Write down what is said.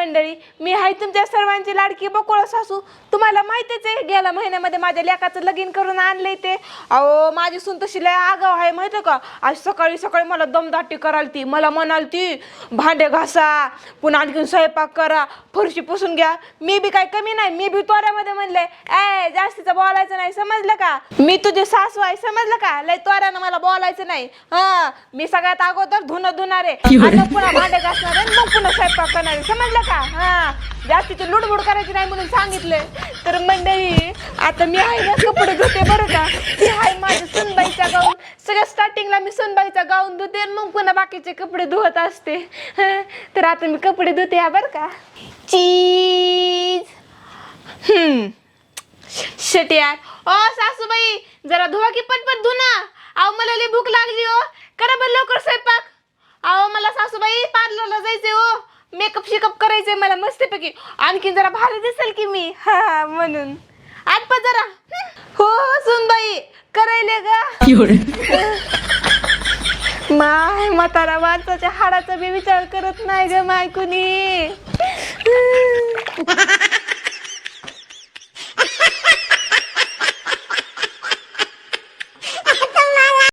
मंडळी मी आहे तुमच्या सर्वांची लाडकी बकुळ सासू. तुम्हाला माहितीच आहे गेल्या महिन्यामध्ये माझ्या लेकाचं लगीन करून आणलंय ते. अहो माझी सून तशी लय आगाव आहे माहिती का? आज सकाळी सकाळी मला दमदाटी कराल ती मला म्हणाल ती भांडे घासा पुन्हा आणखीन स्वयंपाक करा फरशी पुसून घ्या. मी बी काय कमी नाही मी बी तोऱ्यामध्ये म्हणले ए जास्तीचं बोलायचं नाही समजलं का? मी तुझी सासू आहे समजलं का? लय तोऱ्यानं मला बोलायचं नाही. हा मी सगळ्यात अगोदर धुणं धुणार आहे. आता पुन्हा भांडे घासणार आहे मग पुन्हा स्वयंपाक करणार आहे. समजलं का? हा. जास्तीची लुडबुड करायची नाही म्हणून सांगितलंय. तर मंडळी आता मी आहे ना कपडे धुते बरं का? ती आहे माझ्या सुनबाईचा गाऊन. सगळ्या स्टार्टिंगला मी सुनबाईचा गाऊन धुते आणि मग पुन्हा बाकीचे कपडे धुवत असते. हं, तर आता मी कपडे धुते हा बरं का? चीज. हम्म. शट यार. ओ सासूबाई जरा धुवा की पटपट धुना. अहो मला लई भूक लागली हो. करा बरं लवकर स्वयंपाक अहो मला सासूबाई पार्लरला जायचंय हो मेकअप शिकअप करायचंय मला मस्तपैकी. आणखीन जरा भारी दिसेल की मी. हा म्हणून. आटपा जरा. हो हो सुनबाई करायले गा. माय म्हातारा माणसाच्या हाडाचा बी विचार करत नाही ग माय कुणी.